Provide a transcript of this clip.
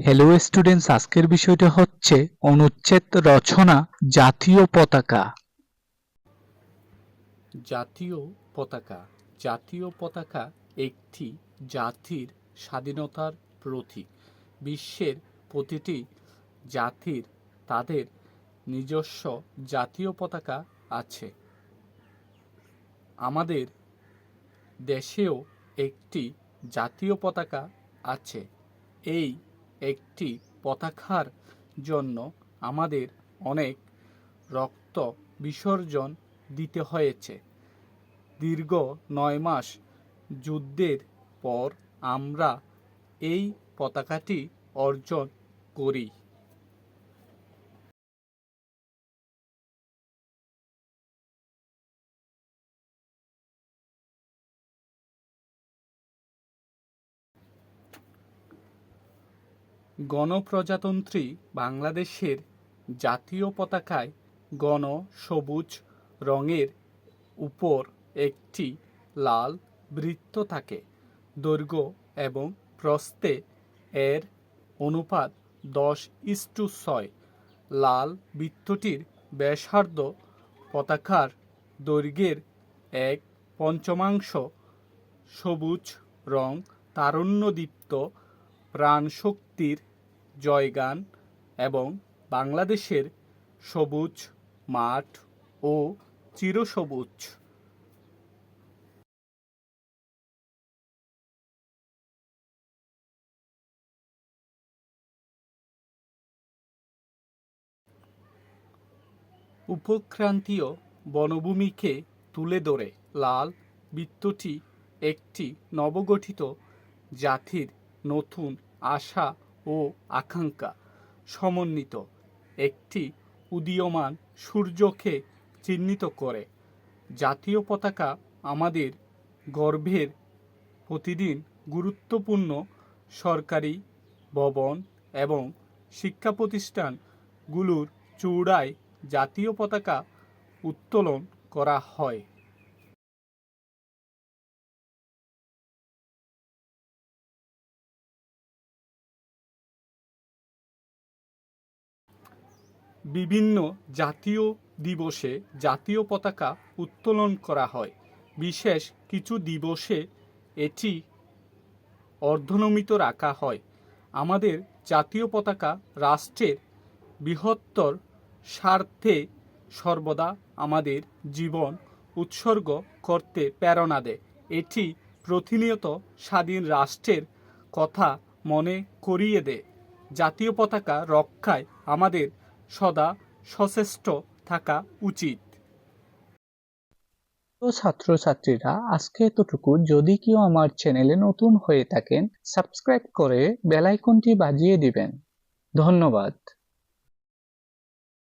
Hello students আজকের বিষয়টা হচ্ছে অনুচ্ছেদ রচনা জাতীয় পতাকা। জাতীয় পতাকা। জাতীয় পতাকা একটি জাতির স্বাধীনতার প্রতীক। বিশ্বের প্রতিটি জাতির তাদের নিজস্ব জাতীয় পতাকা আছে। আমাদের দেশেও একটি জাতীয় পতাকা আছে। এই একটি পতাকার জন্য আমাদের অনেক রক্ত বিসর্জন দিতে হয়েছে। দীর্ঘ নয় মাস যুদ্ধের পর আমরা এই পতাকাটি অর্জন করি। গণপ্রজাতন্ত্রী বাংলাদেশের জাতীয় পতাকায় গণ, সবুজ রঙের উপর একটি লাল বৃত্ত থাকে। দৈর্ঘ্য এবং প্রস্থে এর অনুপাত দশ ইস্টু ছয়। লাল বৃত্তটির ব্যাসার্ধ পতাকার দৈর্ঘ্যের এক পঞ্চমাংশ। সবুজ রং তারুণ্যদীপ্ত প্রাণশক্তির জয়গান এবং বাংলাদেশের সবুজ, মাঠ ও চিরসবুজ। উপক্রান্তীয় বনভূমিকে তুলে ধরে লাল বৃত্তটি একটি নবগঠিত জাতির নতুন আশা ও আকাঙ্ক্ষা সমন্বিত একটি উদীয়মান সূর্যকে চিহ্নিত করে। জাতীয় পতাকা আমাদের গর্ভের প্রতিদিন গুরুত্বপূর্ণ সরকারি ভবন এবং শিক্ষা প্রতিষ্ঠানগুলোর চূড়ায় জাতীয় পতাকা উত্তোলন করা হয়। বিভিন্ন জাতীয় দিবসে জাতীয় পতাকা উত্তোলন করা হয়। বিশেষ কিছু দিবসে এটি অর্ধনমিত রাখা হয়। আমাদের জাতীয় পতাকা রাষ্ট্রের বৃহত্তর স্বার্থে সর্বদা আমাদের জীবন উৎসর্গ করতে প্রেরণা দেয়। এটি প্রতিনিয়ত স্বাধীন রাষ্ট্রের কথা মনে করিয়ে দেয়। জাতীয় পতাকা রক্ষায় আমাদের সদা সচেষ্ট থাকা উচিত। তো ছাত্রছাত্রীরা, আজকে এতটুকু। যদি কেউ আমার চ্যানেলে নতুন হয়ে থাকেন, সাবস্ক্রাইব করে বেলাইকনটি বাজিয়ে দিবেন। ধন্যবাদ।